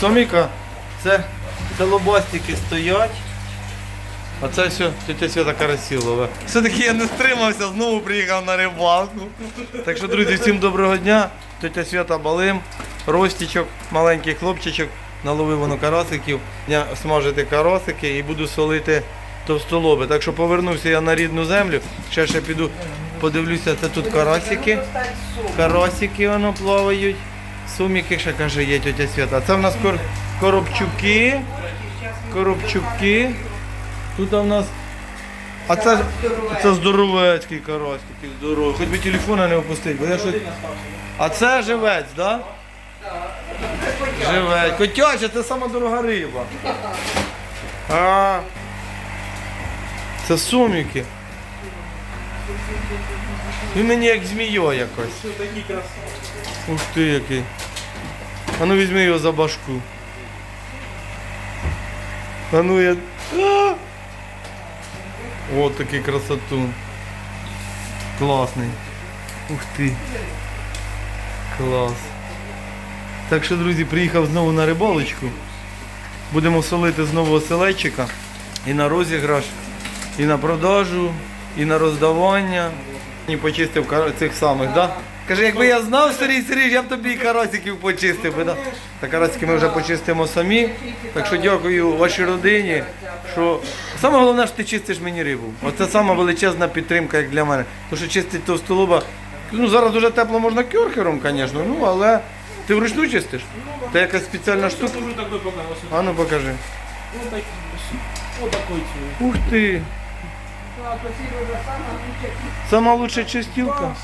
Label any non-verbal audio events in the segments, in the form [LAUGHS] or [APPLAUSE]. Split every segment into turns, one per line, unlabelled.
Соміка, це, це лобастики стоять. А це все тетя Свята Карасілова. Все-таки я не стримався, знову приїхав на рибалку. Так що, друзі, всім доброго дня. Тетя Свята Балим, Ростічок, маленький хлопчичок, наловив воно карасиків. Я смажити карасики і буду солити товстолоби. Так що повернувся я на рідну землю. Ще ще піду подивлюся, це тут карасики. Карасики воно плавають. Суміки ще каже, є тетя Свята. Це в нас кор... коробчуки. Коробчуки. Тут у нас. А це, це здоровецький карась, такий здоровий. Хоч би телефона не опустити, бо я щось. А це живець, так? Да? Живець. Котяча, це сама дорога риба. А. Це суміки. Він мені як змія якось. Ух ти який. А ну візьми його за башку. А ну я. А! От такий красотун. Класний. Ух ти. Клас. Так що, друзі, приїхав знову на рибалочку. Будемо солити знову оселедчика. І на розіграш, і на продажу, і на роздавання. І почистив цих самих, да? Каже, якби я знав, Сергій Сергійович, я б тобі і карасиків почистив би, да? Та карасики ми вже почистимо самі. Так що дякую вашій родині. Що... Саме головне, що ти чистиш мені рибу. Оце сама величезна підтримка, як для мене. Тому що чистить товстолоба. Ну зараз дуже тепло можна кьорхером, звісно, ну але ти вручну чистиш? Це якась спеціальна штука. А ну покажи. Ух ти! Сама лучша чистілка.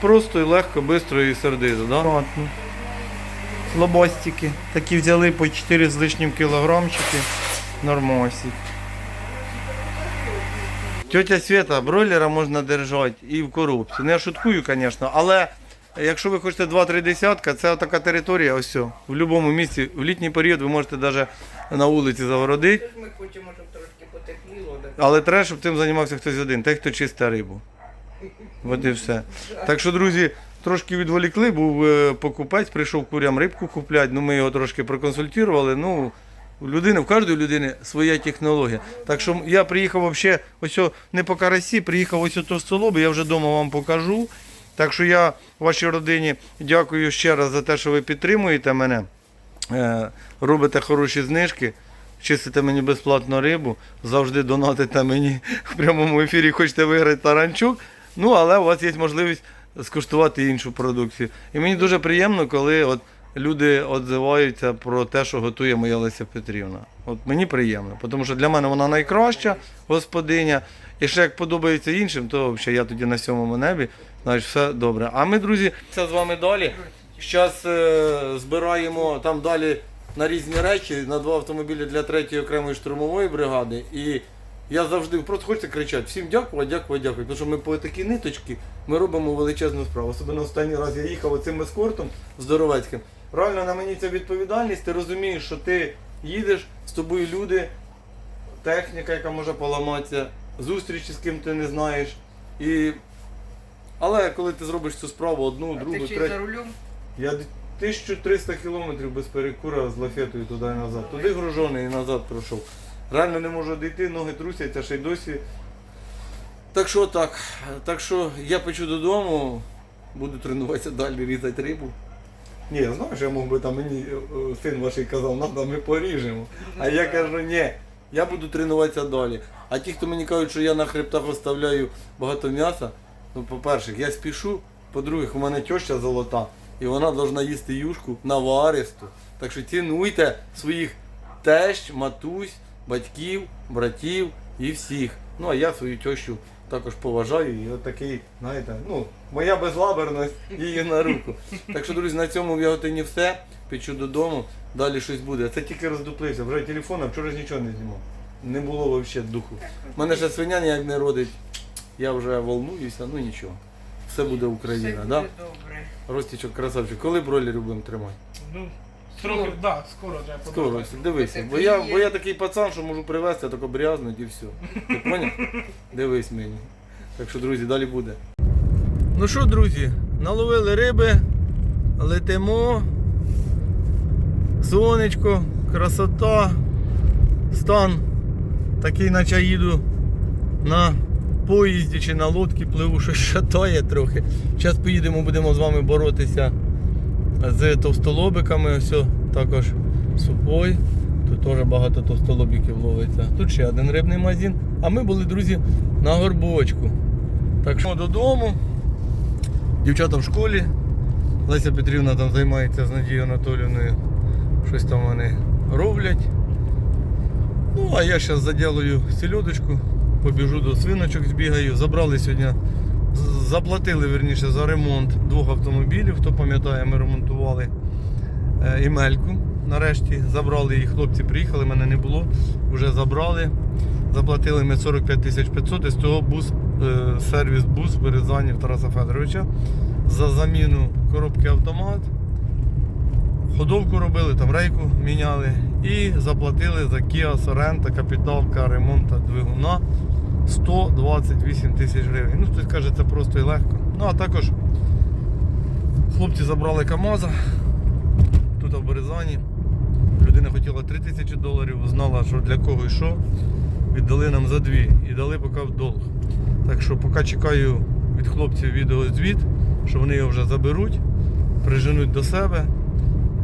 Просто і легко, швидко і сердито, да? Акуратно. Лобастики. Такі взяли по 4 з лишнім кілограмчики. Нормосик. Тетя Света, бройлера можна держати і в коробці. Ну я шуткую, звісно, але якщо ви хочете 2-3 десятка, це така територія, ось все, в будь-якому місці. В літній період ви можете навіть на вулиці загородити.
Ми хочемо, щоб?
Але треба, щоб тим займався хтось один, той, хто чистить рибу. От і все. Так що, друзі, трошки відволікли, був е, покупець, прийшов курям рибку купляти, ну ми його трошки проконсультували. Ну, у людини, в кожної людини своя технологія. Так що я приїхав взагалі, ось о, не по карасі, приїхав ось до столоби, я вже вдома вам покажу. Так що я вашій родині дякую ще раз за те, що ви підтримуєте мене, е, робите хороші знижки. Чистите мені безплатно рибу, завжди донатите мені [LAUGHS] в прямому ефірі, хочете виграти таранчук. Ну, але у вас є можливість скуштувати іншу продукцію. І мені дуже приємно, коли от люди відзиваються про те, що готує моя Леся Петрівна. От мені приємно, тому що для мене вона найкраща господиня. І ще як подобається іншим, то взагалі я тоді на сьомому небі, значить все добре. А ми, друзі, це з вами далі. Зараз е, збираємо там далі на різні речі, на два автомобілі для третьої окремої штурмової бригади. І я завжди просто хочеться кричати, всім дякую, дякую, дякую. Тому що ми по такій ниточці ми робимо величезну справу. Особливо останній раз я їхав оцим ескортом здоровецьким. Реально на мені ця відповідальність, ти розумієш, що ти їдеш, з тобою люди, техніка, яка може поламатися, зустрічі з ким ти не знаєш. І... Але коли ти зробиш цю справу одну,
А
другу,
ти ще й
третю.
за рулем?
Я 1300 кілометрів без перекура з лафетою туди і назад. Туди гружений і назад пройшов. Реально не можу дійти, ноги трусяться, ще й досі. Так що так. Так що я печу додому, буду тренуватися далі різати рибу. Ні, знаєш, я мог би там мені е, е, син ваш казав, надо, ми поріжемо. А я кажу, ні, я буду тренуватися далі. А ті, хто мені кажуть, що я на хребтах оставляю багато м'яса, ну, по-перше, я спішу, по-друге, у мене теща золота, і вона повинна їсти юшку наваристу. Так що цінуйте своїх тещ, матусь, батьків, братів і всіх. Ну а я свою тещу також поважаю. І от такий, знаєте, ну, моя безлаберність її на руку. Так що, друзі, на цьому в Яготині все. Печу додому, далі щось буде. Це тільки роздуплився. Вже телефона, вчора ж нічого не знімав. Не було взагалі духу. У мене ще свиня ніяк не родить. Я вже волнуюся, ну нічого. Все буде
Все
Україна,
буде
да?
добре.
Ростічок, красавчик. Коли бройлерів будемо тримати?
Ну, трохи, да, скоро вже
Скоро, дивися. Бо я, бо я такий пацан, що можу привезти, тако брязнуть і все. Ти поняв? [LAUGHS] Дивись мені. Так що, друзі, далі буде. Ну що, друзі, наловили риби, летимо. сонечко, красота, стан такий, наче їду на поїзді чи на лодці, пливу, щось шатає трохи. Зараз поїдемо, будемо з вами боротися з товстолобиками. Ось також супой. Тут теж багато товстолобиків ловиться. Тут ще один рибний магазин. А ми були, друзі, на горбочку. Так що додому. Дівчата в школі. Леся Петрівна там займається з Надією Анатоліївною. Щось там вони роблять. Ну, а я зараз заділаю сільодочку, побіжу до свиночок, збігаю. Забрали сьогодні, заплатили верніше за ремонт двох автомобілів. Хто пам'ятає, ми ремонтували е, Імельку. Нарешті забрали її, хлопці приїхали, мене не було, вже забрали. Заплатили ми 45 тисяч 500 і з того бус, е, сервіс бус в Тараса Федоровича за заміну коробки автомат. Ходовку робили, там рейку міняли і заплатили за Kia Sorento капіталка ремонту двигуна 128 тисяч гривень. Ну, хтось каже, це просто і легко. Ну а також хлопці забрали КАМАЗа тут в Березані. Людина хотіла 3 тисячі доларів, знала, що для кого і що. Віддали нам за дві і дали поки в долг. Так що поки чекаю від хлопців відеозвіт, що вони його вже заберуть, приженуть до себе.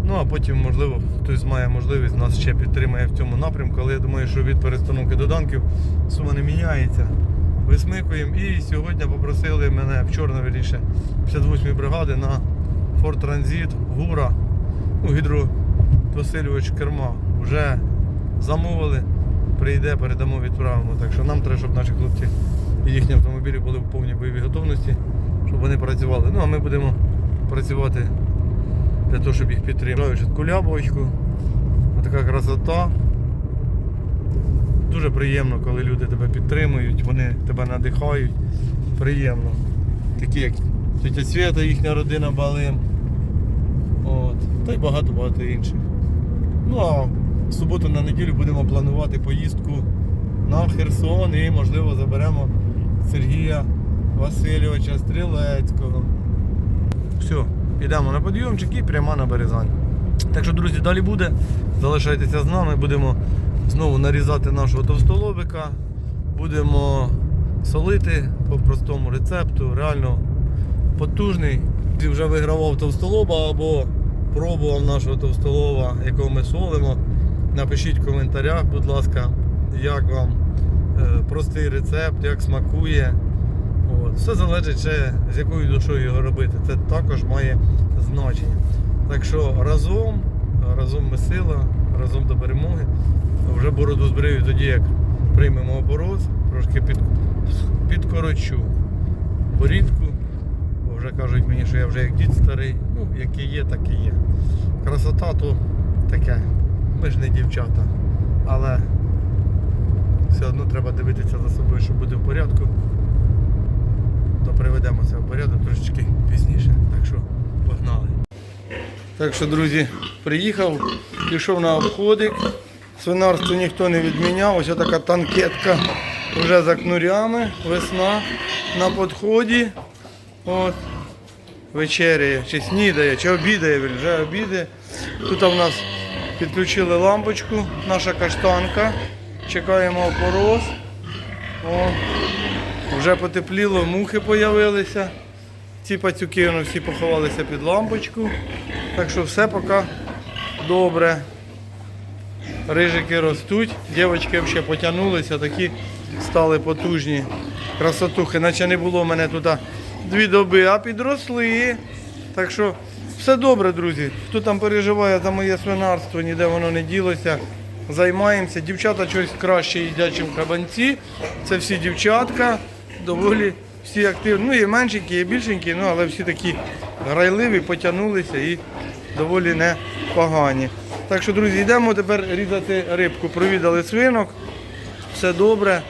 Ну а потім, можливо, хтось має можливість нас ще підтримає в цьому напрямку, але я думаю, що від перестановки доданків сума не міняється. Висмикуємо. І сьогодні попросили мене вчора, вірніше, 58-ї бригади на Форт Транзит, Гура, ну, гідропосилювач керма. Вже замовили, прийде, передамо, відправимо. Так що нам треба, щоб наші хлопці і їхні автомобілі були в повній бойовій готовності, щоб вони працювали. Ну а ми будемо працювати для того, щоб їх підтримати. Кулябочку. Така красота. Дуже приємно, коли люди тебе підтримують, вони тебе надихають. Приємно. Такі як тетя Свята, їхня родина Балим. От. Та й багато-багато інших. Ну а в суботу на неділю будемо планувати поїздку на Херсон і можливо заберемо Сергія Васильовича Стрілецького. Все, йдемо на підйомчик і прямо на Березань. Так що, друзі, далі буде. Залишайтеся з нами, будемо знову нарізати нашого товстолобика. Будемо солити по простому рецепту. Реально потужний. Ти вже вигравав товстолоба або пробував нашого товстолова, якого ми солимо. Напишіть в коментарях, будь ласка, як вам е, простий рецепт, як смакує. От. Все залежить ще з якою душою його робити. Це також має значення. Так що разом, разом ми сила, разом до перемоги. Вже бороду збрию тоді, як приймемо оборот, трошки під, підкорочу борідку. Бо вже кажуть мені, що я вже як дід старий. Ну, який є, так і є. Красота то таке. Ми ж не дівчата. Але все одно треба дивитися за собою, щоб буде в порядку приведемо це в порядок трошечки пізніше. Так що погнали. Так що, друзі, приїхав, пішов на обходик. Свинарство ніхто не відміняв. Ось така танкетка вже за кнурями. Весна на підході. От. Вечеряє, чи снідає, чи обідає, вже обідає. Тут в нас підключили лампочку, наша каштанка. Чекаємо опороз. О, вже потепліло, мухи з'явилися. Ці пацюки воно всі поховалися під лампочку. Так що все поки добре. Рижики ростуть, дівчатки взагалі потягнулися, такі стали потужні. Красотухи, наче не було в мене тут дві доби, а підросли. Так що все добре, друзі. Хто там переживає за моє свинарство, ніде воно не ділося. Займаємося. Дівчата щось краще їдять, ніж кабанці. Це всі дівчатка, доволі всі активні. Ну, є меншенькі, є більшенькі, ну, але всі такі грайливі, потягнулися і доволі непогані. Так що, друзі, йдемо тепер різати рибку. Провідали свинок. Все добре.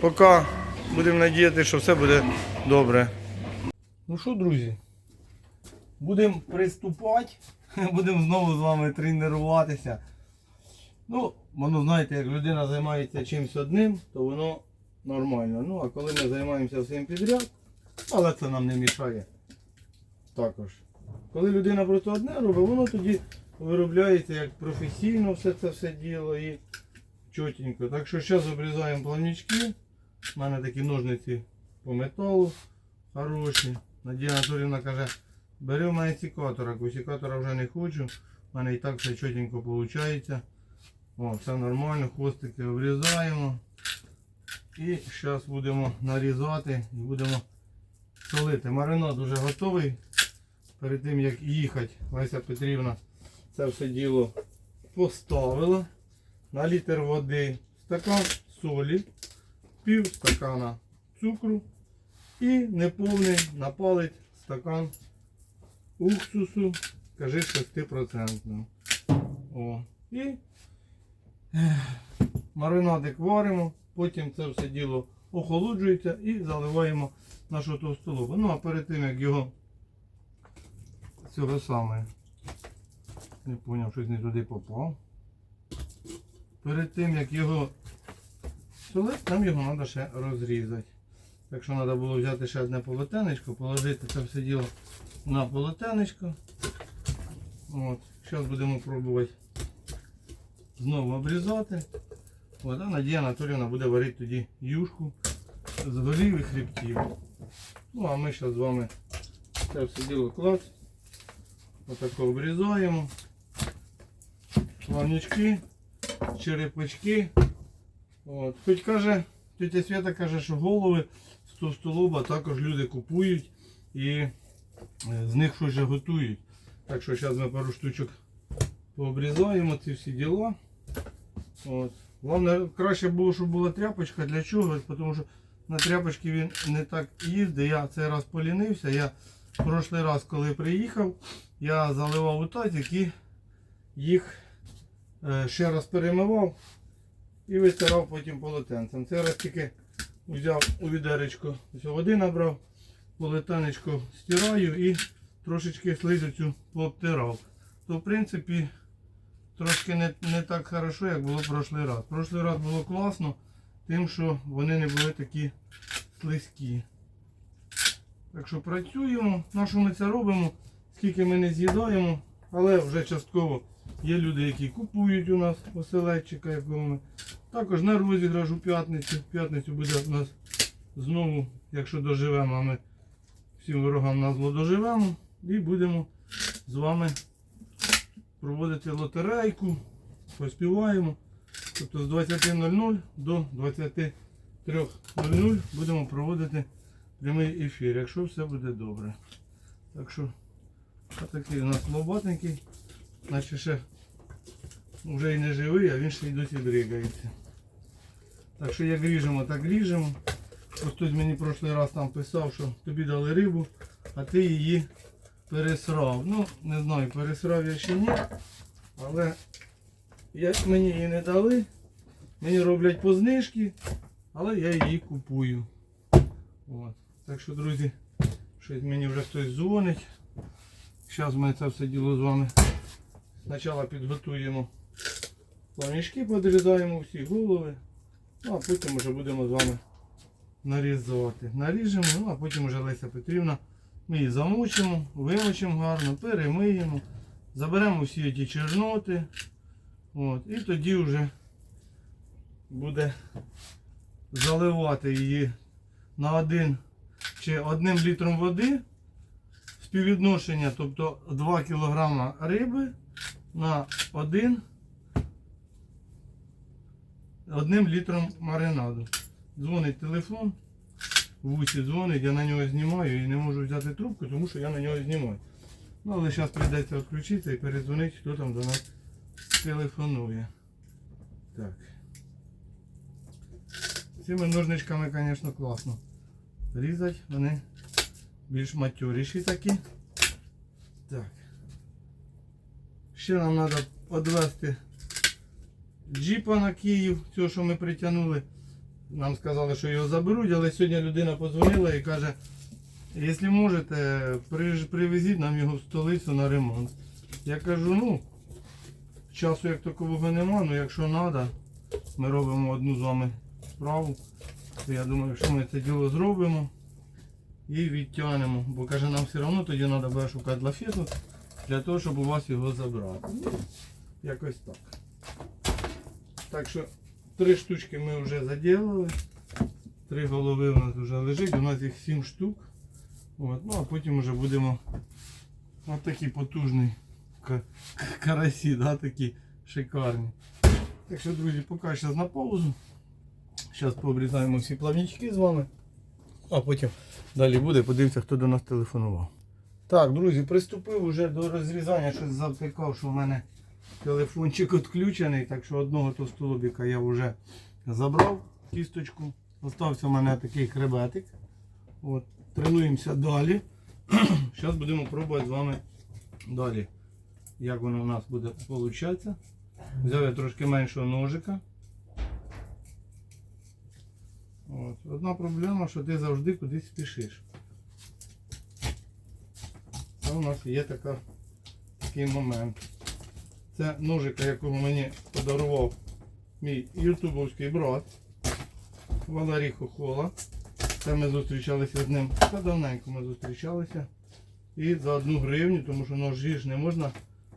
Поки будемо надіяти, що все буде добре. Ну що, друзі? Будемо приступати. [LAUGHS] Будемо знову з вами тренуватися. Ну, воно, знаєте, як людина займається чимось одним, то воно нормально. Ну, а коли ми займаємося всім підряд, але це нам не мішає. Також. Коли людина просто одне робить, воно тоді виробляється як професійно все це все діло і чотенько. Так що зараз обрізаємо плавнички. У мене такі ножниці по металу хороші. Надія Анатоліївна каже, бери в мене секатора, бо секатора вже не хочу. У мене і так все чотенько виходить. О, все нормально, хвостики обрізаємо. І зараз будемо нарізати і будемо солити. Маринад вже готовий. Перед тим як їхати, Леся Петрівна це все діло поставила. На літр води стакан солі, пів стакана цукру і неповний напалить стакан уксусу, кажи 6%. О. І маринадик варимо, потім це все діло охолоджується і заливаємо нашу товстолобу. Ну а перед тим як його цього саме. Не зрозумів, щось не туди попав. Перед тим як його солити, нам його треба ще розрізати. Так що треба було взяти ще одне полотенечко, положити це все діло на полотенечко. От. Зараз будемо пробувати знову обрізати. От, а Надія Анатоліївна буде варити тоді юшку з голів і хребтів. Ну а ми зараз з вами це все діло клац. Отако обрізаємо. Плавнички, черепочки. От. Хоч каже, тетя Свята каже, що голови з товстолоба також люди купують і е, з них щось вже готують. Так що зараз ми пару штучок пообрізаємо ці всі діла. От. Головне, краще було, щоб була тряпочка. Для чого? Тому що на тряпочці він не так їздить. Я цей раз полінився. Я в прошлий раз, коли приїхав, я заливав у тазик і їх е, ще раз перемивав і витирав потім полотенцем. Цей раз тільки взяв у відеречко води набрав, полотенечко стираю і трошечки слизу цю пообтирав. То в принципі трошки не, не так хорошо, як було прошлий раз. Прошлий раз було класно, тим, що вони не були такі слизькі. Так що працюємо, на що ми це робимо, скільки ми не з'їдаємо, але вже частково є люди, які купують у нас оселедчика, якого ми. Також на розіграш у п'ятницю. П'ятницю буде у нас знову, якщо доживемо, а ми всім ворогам на зло доживемо. І будемо з вами проводити лотерейку, поспіваємо. Тобто з 20.00 до 23.00 будемо проводити прямий ефір, якщо все буде добре. Так що такий у нас лобатенький, наче ще вже і не живий, а він ще й досі дригається. Так що як ріжемо, так ріжемо. Ось хтось мені прошлий раз там писав, що тобі дали рибу, а ти її пересрав. Ну, не знаю, пересрав я чи ні. Але як мені її не дали, мені роблять по знижки, але я її купую. От. Так що, друзі, щось мені вже хтось дзвонить. Зараз ми це все діло з вами спочатку підготуємо плавнички, подрізаємо всі голови, ну а потім вже будемо з вами нарізати. Наріжемо, ну а потім вже Леся Петрівна. Ми її замочимо, вимочимо гарно, перемиємо, заберемо всі ті чорноти. От, і тоді вже буде заливати її на один чи одним літром води співвідношення, тобто 2 кг риби на 1 одним літром маринаду. Дзвонить телефон, вусі дзвонить, я на нього знімаю і не можу взяти трубку, тому що я на нього знімаю. Ну, але зараз прийдеться відключитися і передзвонити, хто там до нас телефонує. Так. Цими ножничками, звісно, класно. Різать вони більш матюріші такі. Так. Ще нам треба відвести джіпа на Київ, цього, що ми притягнули. Нам сказали, що його заберуть, але сьогодні людина подзвонила і каже, якщо можете, привезіть нам його в столицю на ремонт. Я кажу, ну, часу як такового нема, але якщо треба, ми робимо одну з вами справу. То я думаю, що ми це діло зробимо і відтягнемо. Бо каже, нам все одно тоді треба буде шукати лафету для того, щоб у вас його забрати. Ну, якось так. Так що три штучки ми вже заділили. Три голови у нас вже лежить, у нас їх сім штук. От, ну а потім вже будемо от такі потужні карасі, да, такі шикарні. Так що, друзі, поки зараз на паузу. Зараз пообрізаємо всі плавнички з вами. А потім далі буде, подивимося, хто до нас телефонував. Так, друзі, приступив уже до розрізання, щось завтикав, що в мене телефончик відключений, так що одного товстолобіка я вже забрав кісточку. Остався у мене такий хребетик. От. Тренуємося далі. [CLEARS THROAT] Зараз будемо пробувати з вами далі, як воно у нас буде виходити. Взяв я трошки меншого ножика. От. Одна проблема, що ти завжди кудись спішиш. Це у нас є така, такий момент. Це ножика, якого мені подарував мій ютубовський брат Валерій Хохола. Це ми зустрічалися з ним. Та давненько ми зустрічалися. І за одну гривню, тому що ножі ж не можна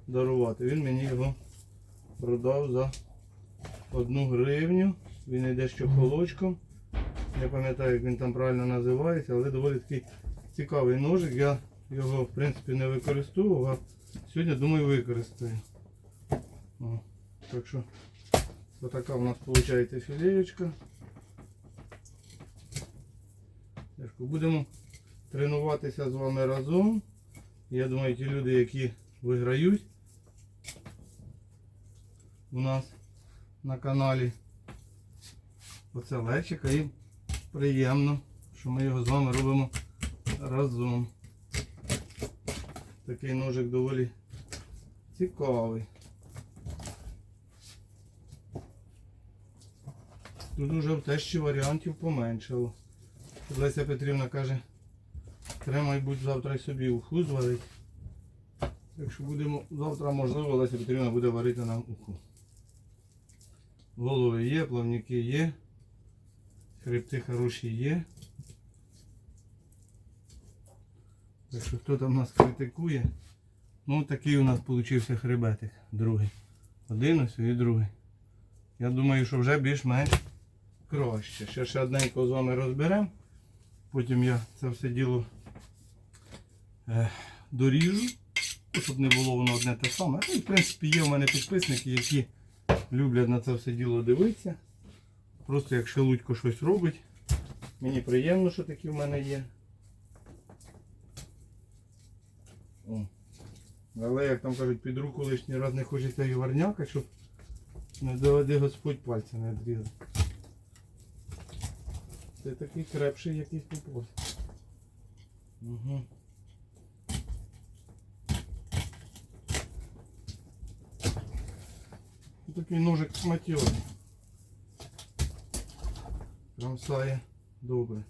дарувати. Він мені його продав за одну гривню. Він йде з чохолочком. Не пам'ятаю, як він там правильно називається, але доволі такий цікавий ножик. Я його в принципі не використовував, а сьогодні думаю використаю. О, так що отака у нас виходить філеєчка. Будемо тренуватися з вами разом. Я думаю, ті люди, які виграють у нас на каналі. Оце легчика і приємно, що ми його з вами робимо разом. Такий ножик доволі цікавий. Тут уже в тещі варіантів поменшало. Леся Петрівна каже, треба, мабуть, завтра й собі уху зварити. Якщо будемо завтра, можливо, Леся Петрівна буде варити нам уху. Голови є, плавники є, хребти хороші є. Так що хто там нас критикує, ну такий у нас вийшов хребетик, другий. Один ось і другий. Я думаю, що вже більш-менш краще. Ще ще одненько з вами розберемо. Потім я це все діло е, доріжу, щоб не було воно одне те саме. Ну, і, в принципі, є у мене підписники, які люблять на це все діло дивитися. Просто як Шелудько щось робить. Мені приємно, що такі в мене є. О. Але, як там кажуть, під руку лишній раз не хочеться і варняка, щоб не доведе Господь пальця не відрізав. Це такий крепший якийсь попався. Угу. Такий ножик материй. Кромсає добре.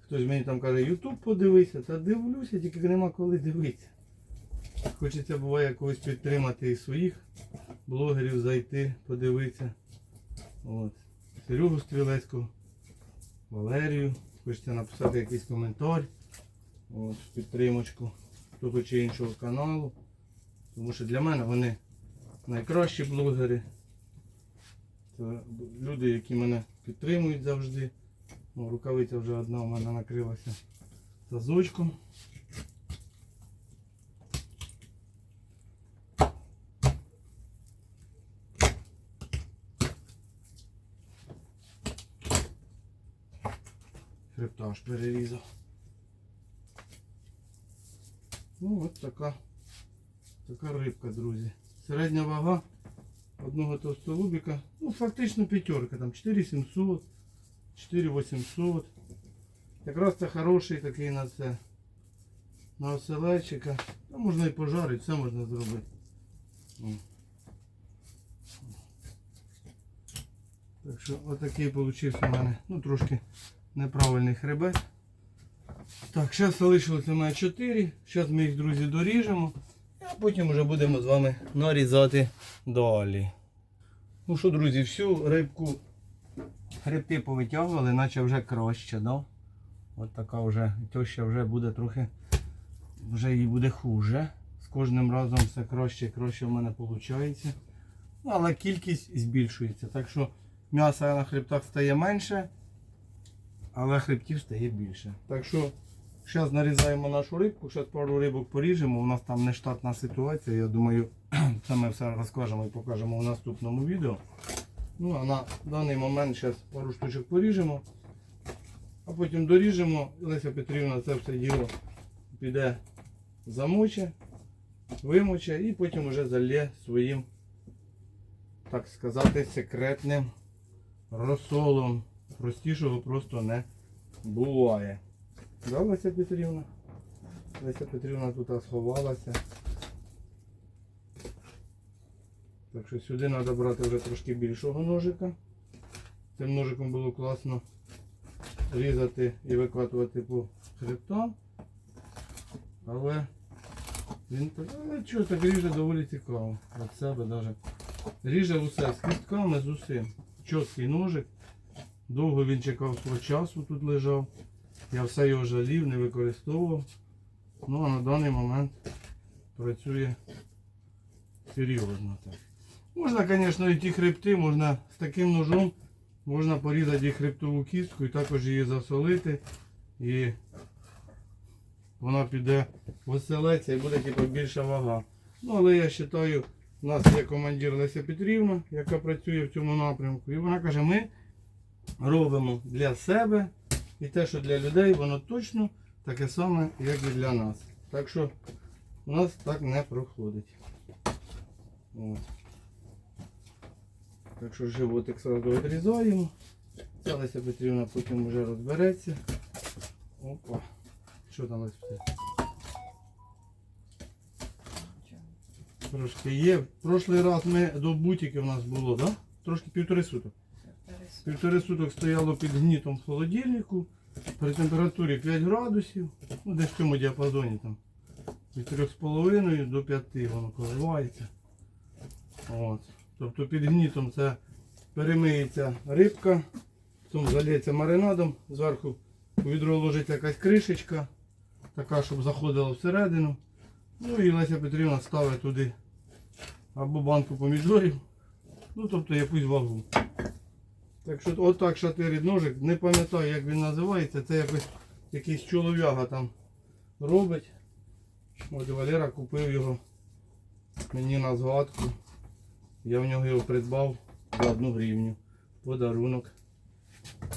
Хтось мені там каже, Ютуб подивися, та дивлюся, тільки нема коли дивитися. Хочеться буває когось підтримати і своїх блогерів зайти, подивитися. От. Серегу Стрілецького, Валерію. Хочеться написати якийсь коментар. От, підтримочку того чи іншого каналу. Тому що для мене вони найкращі блогери. Це люди, які мене підтримують завжди. О, рукавиця вже одна у мене накрилася тазочком. Аж перерізав. Ну от така, така рибка, друзі. Середня вага одного товстолубика, ну фактично п'ятерка, там 4700, 4800. Якраз це хороший такий на це. На оселечика. Та можна і пожарити, все можна зробити. Так що отакий вийшов у мене, ну трошки неправильний хребет. Так, зараз залишилося у мене 4. Зараз ми їх, друзі, доріжемо. А потім вже будемо з вами нарізати далі. Ну що, друзі, всю рибку хребти повитягували, наче вже краще, да? От така вже теща вже буде трохи, вже їй буде хуже. З кожним разом все краще і краще в мене виходить. Але кількість збільшується. Так що м'яса на хребтах стає менше, але хребтів стає більше. Так що зараз нарізаємо нашу рибку, зараз пару рибок поріжемо. У нас там нештатна ситуація. Я думаю, [CLEARS THROAT] це ми все розкажемо і покажемо в наступному відео. Ну а на даний момент зараз пару штучок поріжемо, а потім доріжемо. Леся Петрівна це все діло піде замоче, вимоче і потім вже залє своїм, так сказати, секретним розсолом. Простішого просто не буває. Да, Леся Петрівна? Леся Петрівна тут сховалася. Так що сюди треба брати вже трошки більшого ножика. Цим ножиком було класно різати і викатувати по хребтам. Але він так, але чого так ріже доволі цікаво. Від себе навіть. Ріже усе з кістками, з усім. Чіткий ножик. Довго він чекав свого часу, тут лежав. Я все його жалів, не використовував. Ну а на даний момент працює серйозно так. Можна, звісно, і ті хребти, можна з таким ножом можна порізати і хребтову кістку і також її засолити. І вона піде веселеться і буде типу, більша вага. Ну, але я вважаю, у нас є командир Леся Петрівна, яка працює в цьому напрямку. І вона каже, ми робимо для себе і те, що для людей, воно точно таке саме, як і для нас. Так що у нас так не проходить. От. Так що животик сразу відрізаємо. Ця Леся Петрівна потім вже розбереться. Опа. Що там Леся Петрівна? Трошки є. В Прошлий раз ми до бутики у нас було, да? Трошки півтори суток. Півтори суток стояло під гнітом в холодильнику при температурі 5 градусів, ну десь в цьому діапазоні там. Від 3,5 до 5 воно коливається. От. Тобто під гнітом це перемиється рибка, потім залється маринадом, зверху у відро ложиться якась кришечка, така, щоб заходила всередину. Ну і Леся Петрівна ставить туди або банку помідорів, ну тобто якусь вагу. Так що отак шатирить ножик, не пам'ятаю як він називається, це якось якийсь чолов'яга там робить. От Валера купив його мені на згадку. Я в нього його придбав за одну гривню. Подарунок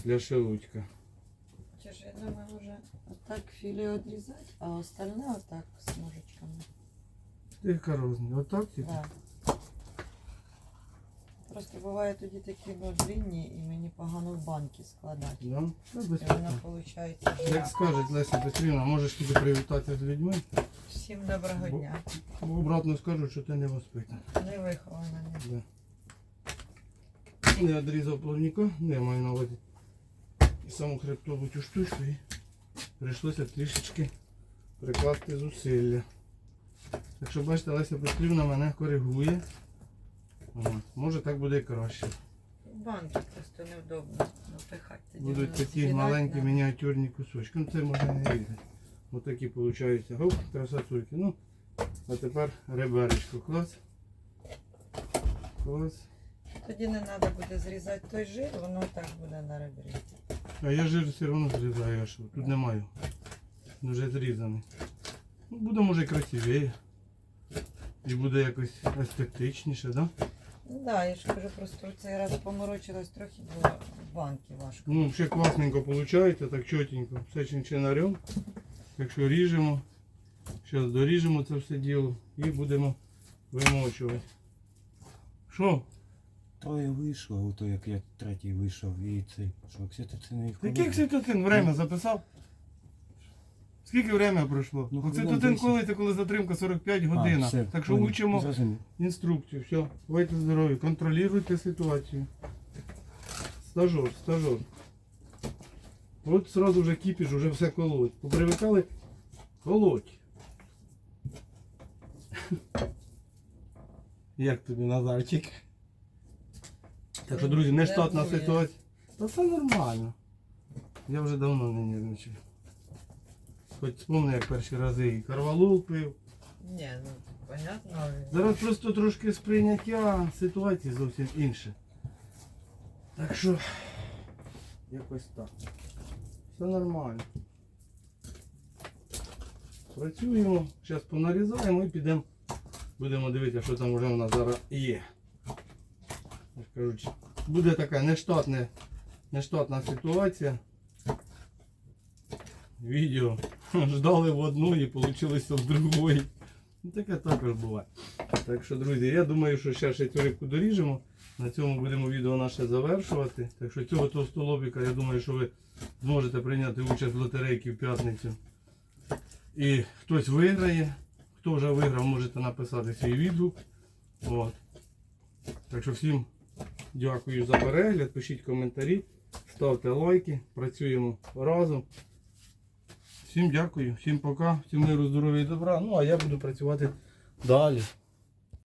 для шелудька.
Чи ж я думаю, уже отак філе відрізати, а остальне отак з ножичками.
Тихо розні. Отак типу.
Да. Просто буває тоді такі ну, длинні і мені погано в банки складати.
Да? Та без
І
питань.
виходить.
Як скажуть Леся Петрівна, можеш тільки привітатися з людьми,
Всім доброго
Бо-
дня.
бо обратно скажуть, що ти не воспитаний.
Не вихована. ні.
Да. Не відрізав плавника, не маю на увазі. І саму хребтову цю штучку і прийшлося трішечки прикласти зусилля. Так що бачите, Леся Петрівна мене коригує. От. Може так буде краще.
Банки просто невдобно напихати.
Будуть такі маленькі мініатюрні кусочки. Ну це можна не різати. Ось такі виходять. Гоп, красотульки. Ну, а тепер реберечко. Клас. Клас.
Тоді не треба буде зрізати той жир, воно так буде на ребрі.
А я жир все одно зрізаю, а що? Тут немає. Він вже зрізаний. Ну, буде може красивіше. І буде якось естетичніше, да?
Ну да, я ж кажу, просто цей раз поморочилась трохи, бо в банки важко.
Ну, ще класненько виходить, так чотенько. Все чинчинарем. Так що ріжемо. Зараз доріжемо це все діло і будемо вимочувати. Що?
То я вийшов, то як я третій вийшов і цей, що окситоцин і
Який окситоцин? Время записав? Скільки время пройшло?
Ну,
окситоцин
хвилин
коли це коли затримка 45 годин. Так що учимо
Зрозумів.
інструкцію. Все, бувайте здорові, контролюйте ситуацію. Стажер, стажер. От сразу вже кипіш, вже все колоть. Попривикали колоть. Як тобі Назарчик? Так що, друзі, не штатна
Нервує.
ситуація. Та все нормально. Я вже давно не нервничаю. Хоч вспомни, як перші рази і карвалол пив.
Ні, ну понятно. але-
Зараз просто трошки сприйняття ситуації зовсім інше. Так що, якось так. Все нормально. Працюємо, зараз понарізаємо і підемо. Будемо дивитися, що там вже у нас зараз є. Я ж кажу, чи- буде така нештатна, нештатна ситуація. Відео ждали в одної, вийшло в другої. Ну, таке також буває. Так що, друзі, я думаю, що ще ще цю рибку доріжемо. На цьому будемо відео наше завершувати. Так що цього товстолобіка, я думаю, що ви зможете прийняти участь в лотерейці в п'ятницю. І хтось виграє. Хто вже виграв, можете написати свій відгук. От. Так що всім дякую за перегляд, пишіть коментарі, ставте лайки, працюємо разом. Всім дякую, всім пока, всім миру, здоров'я і добра. Ну а я буду працювати далі.